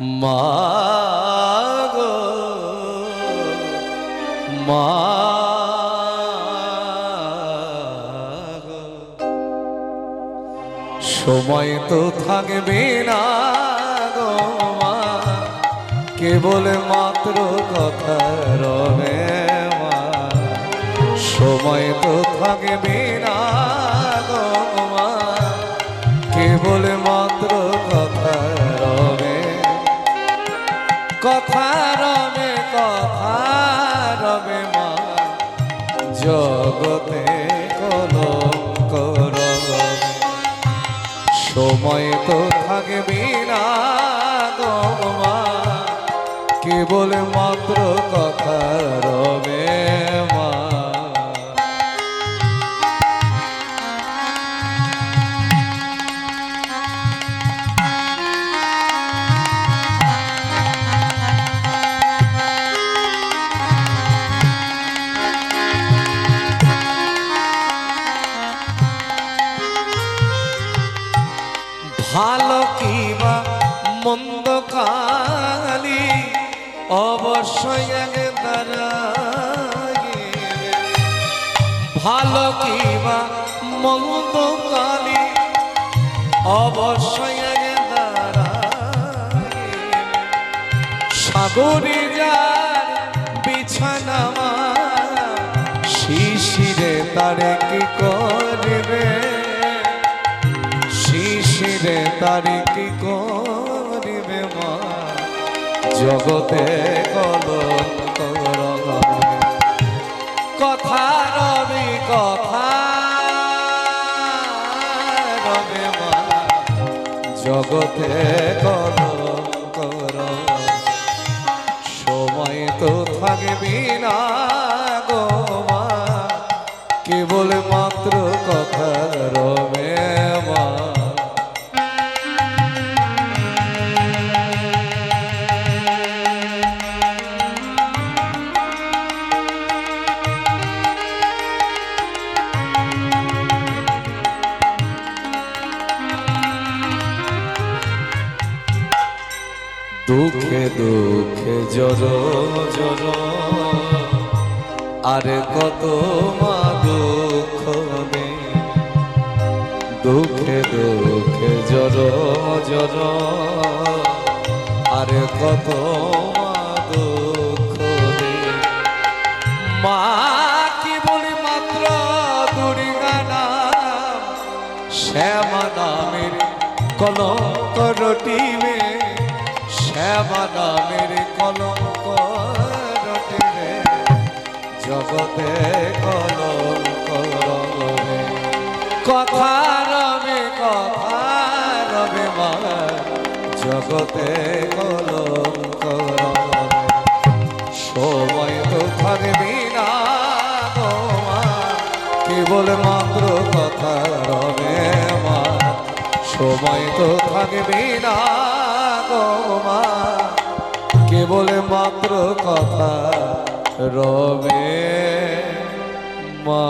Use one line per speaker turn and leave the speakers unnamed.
মা গো মা গো। সময় তো থাকবে না গো মা, কেবল মাত্র কথা রবে মা সময় তো থাকবে না গো মা, কেবল জগতে কলঙ্ক সময় তো থাকবি না কেবল মাত্র কথা রবে। কালি অবশ্যই আগে দাঁড়াইবে। ভালো কিবা মন্দ কালি অবশ্যই আগে দাঁড়াইবে। সাগরে যার বিছানা শিশিরে তারে কি করবে শিশিরে তারে কি করবে জগতে কলঙ্ক। কথা রবি কথা রবে জগতে কলঙ্ক। সময় তো থাকবি না গো কেবল মাত্র কথা দুঃখে দুঃখে জর জর আরে কত মা দুঃখ দুঃখে দুঃখে জর জর আরে কত মা দুঃখ মা কি বলি মাত্র দুর্গা নাম? শ্যামা নামের কলঙ্ক রটিবে শ্যামা নামের কলঙ্ক রটিবে জগতে কলঙ্ক রবে কথা রবে কথা রবে মা জগতে কলঙ্ক সময় তো থাকবি না কেবল মাত্র কথা রবে মা সময় তো থাকবি না মা কেবল মাত্র কথা রবে মা।